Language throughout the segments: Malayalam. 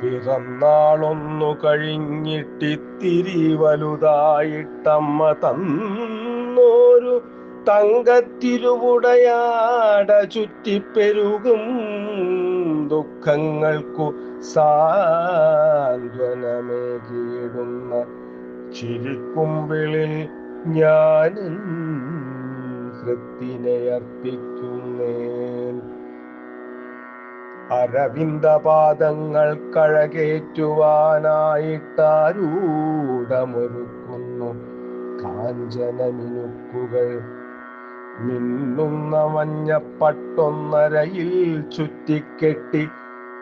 പിറന്നാളൊന്നു കഴിഞ്ഞിട്ടിത്തിരി വലുതായിട്ടമ്മ തന്നോരു തങ്കത്തിരുവുടയാട ചുറ്റിപ്പെരുകും ദുഃഖങ്ങൾക്കു സാന്ത്വനമേകിടുന്ന ചിരിക്കുമ്പിളിൽ ഞാനും ഹൃത്തിനെ അർപ്പിക്കുന്നേൻ. അരവിന്ദപാദങ്ങൾ കഴകേറ്റുവാനായിട്ടാരൂഢമൊരുക്കുന്നു. കാഞ്ചനമിനുക്കുകൾ മിന്നുന്ന മഞ്ഞപ്പട്ടൊന്നരയിൽ ചുറ്റിക്കെട്ടി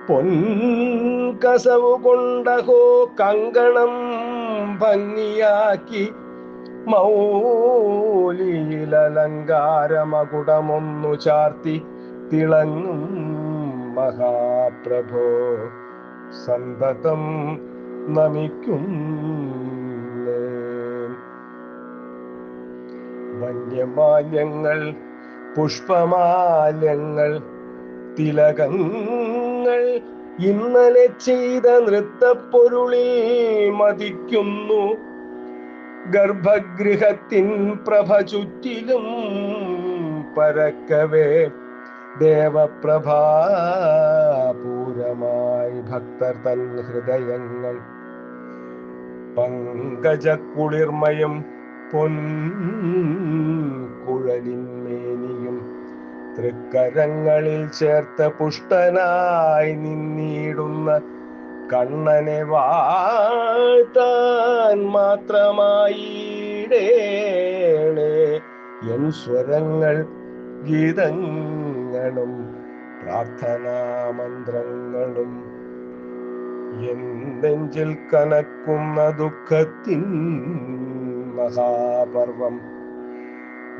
പൊൻകസവു കൊണ്ടഹോ കങ്കണം ഭംഗിയാക്കി മൗലിയിലലങ്കാരമകുടമൊന്നു ചാർത്തി തിളങ്ങും മഹാപ്രഭോ. സന്തതം നമിക്കും വന്യമാല്യങ്ങൾ പുഷ്പമാല്യങ്ങൾ തിലകങ്ങൾ ഇന്നലെ ചെയ്ത നൃത്തപ്പൊരുളിൽ മതിക്കുന്നു. ഗർഭഗൃഹത്തിൻ പ്രഭ ചുറ്റിലും പരക്കവേ ദേവപ്രഭാപൂരമായി ഭക്തർ തൻ ഹൃദയങ്ങൾ പങ്കജക്കുളിർമയും പൊൻകുഴലിന്മേനിയും തൃക്കരങ്ങളിൽ ചേർത്ത പുഷ്ടനായി നിന്നിടുന്ന കണ്ണനെ വാഴ്ത്താൻ മാത്രമായിടേണേ. എൻ സ്വരങ്ങൾ ഗീതങ്ങളും പ്രാർത്ഥനാമന്ത്രങ്ങളും മന്ത്രങ്ങളും എന്നെഞ്ചിൽ കനക്കുന്ന ദുഃഖത്തിൻ മഹാപർവം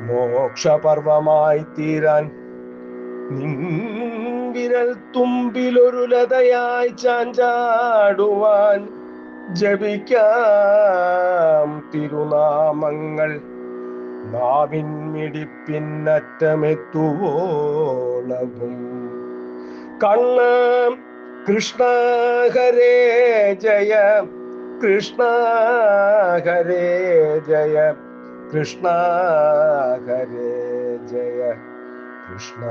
മോക്ഷപർവമായി തീരാൻ നിൻവിരൽ തുമ്പിലൊരു ലതയായി ചാഞ്ചാടുവാൻ ജപിക്കാം തിരുനാമങ്ങൾ. നാവിൻ മിടിപ്പിന്നറ്റമെത്തുവോളവും. കണ്ണ കൃഷ്ണ ഹരേ ജയ കൃഷ്ണ ഹരേ ജയ കൃഷ്ണ ഹരേ ജയ കൃഷ്ണ